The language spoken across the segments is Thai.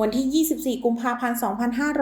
วันที่ 24 กุมภาพันธ์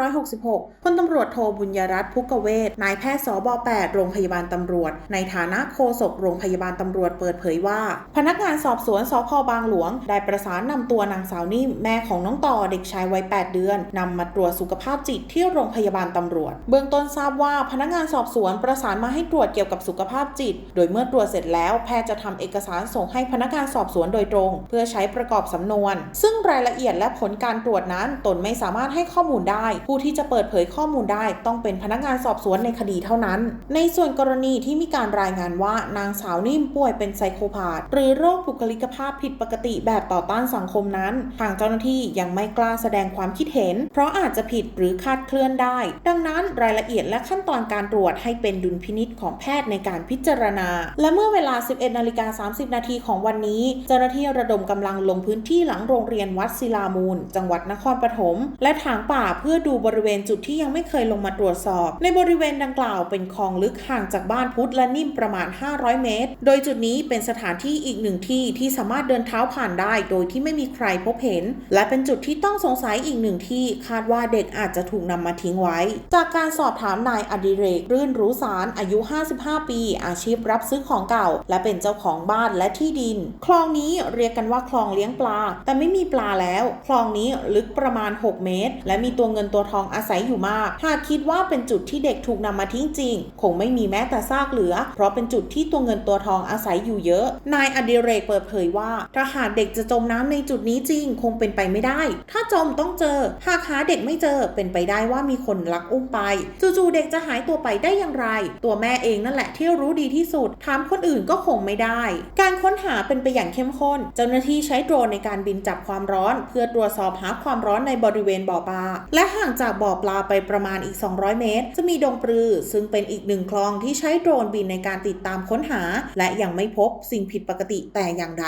2566 พลตำรวจโทบุญยรัตน์พุกเวศนายแพทย์สบ8 โรงพยาบาลตำรวจ ในฐานะโฆษกโรงพยาบาลตำรวจเปิดเผยว่า พนักงานสอบสวนสพบางหลวง ได้ประสานนำตัวนางสาวนิ่มแม่ของน้องต่อเด็กชายวัย 8 เดือนนำมาตรวจสุขภาพจิตที่โรงพยาบาลตำรวจ เบื้องต้นทราบว่าพนักงานสอบสวนประสานมาให้ตรวจเกี่ยวกับสุขภาพจิต โดยเมื่อตรวจเสร็จแล้วแพทย์จะทำเอกสารส่งให้พนักงานสอบสวนโดยตรง เพื่อใช้ประกอบสำนวน ซึ่งรายละเอียดและผลการตรวจนั้น ตนไม่สามารถให้ข้อมูลได้ ผู้ที่จะเปิดเผยข้อมูลได้ต้องเป็นพนักงานสอบสวนในคดีเท่านั้น ในส่วนกรณีที่มีการรายงานว่านางสาวนิ่มป่วยเป็นไซโคพาธหรือโรคบุคลิกภาพผิดปกติแบบต่อต้านสังคมนั้น ทางเจ้าหน้าที่ยังไม่กล้าแสดงความคิดเห็น เพราะอาจจะผิดหรือคาดเคลื่อนได้ ดังนั้นรายละเอียดและขั้นตอนการตรวจให้เป็นดุลพินิษของแพทย์ในการพิจารณา และเมื่อเวลา 11นาฬิกา30 นาทีของวันนี้ เจ้าหน้าที่ระดมกำลังลงพื้นที่หลังโรงเรียนวัดศิลามูล จังหวัดนครปฐมและถางป่าเพื่อดูบริเวณจุดที่ยังไม่เคยลงมาตรวจสอบ ในบริเวณดังกล่าวเป็นคลองลึกห่างจากบ้านพุทธและนิ่มประมาณ 500 เมตร โดยจุดนี้เป็นสถานที่อีกหนึ่งที่ที่สามารถเดินเท้าผ่านได้ โดยที่ไม่มีใครพบเห็น และเป็นจุดที่ต้องสงสัยอีกหนึ่งที่คาดว่าเด็กอาจจะถูกนำมาทิ้งไว้ จากการสอบถามนายอดิเรก รื่นรู้สารอายุ 55 ปี อาชีพรับซื้อของเก่า และเป็นเจ้าของบ้านและที่ดิน คลองนี้เรียกกันว่าคลองเลี้ยงปลา แต่ไม่มีปลาแล้ว คลองนี้ลึกประมาณ 6 เมตร และมีตัวเงินตัวทองอาศัยอยู่มาก หากคิดว่าเป็นจุดที่เด็กถูกนำมาทิ้งจริง คงไม่มีแม้แต่ซากเหลือ เพราะเป็นจุดที่ตัวเงินตัวทองอาศัยอยู่เยอะ นายอดิเรกเปิดเผยว่าถ้าหากเด็กจะจมน้ำในจุดนี้จริง คงเป็นไปไม่ได้ ถ้าจมต้องเจอ หากหาเด็กไม่เจอเป็นไปได้ว่ามีคนลักอุ้มไป จู่ๆเด็กจะหายตัวไปได้อย่างไร ตัวแม่เองนั่นแหละที่รู้ดีที่สุด ถามคนอื่นก็คงไม่ได้ การค้นหาเป็นไปอย่างเข้มข้น เจ้าหน้าที่ใช้โดรนในการบินจับความร้อน เพื่อตรวจสอบหาความร้อนในบริเวณบ่อปลา และห่างจากบ่อปลาไปประมาณอีก 200 เมตร จะมีดงปลือ ซึ่งเป็นอีกหนึ่งคลองที่ใช้โดรนบินในการติดตามค้นหา และยังไม่พบสิ่งผิดปกติแต่อย่างใด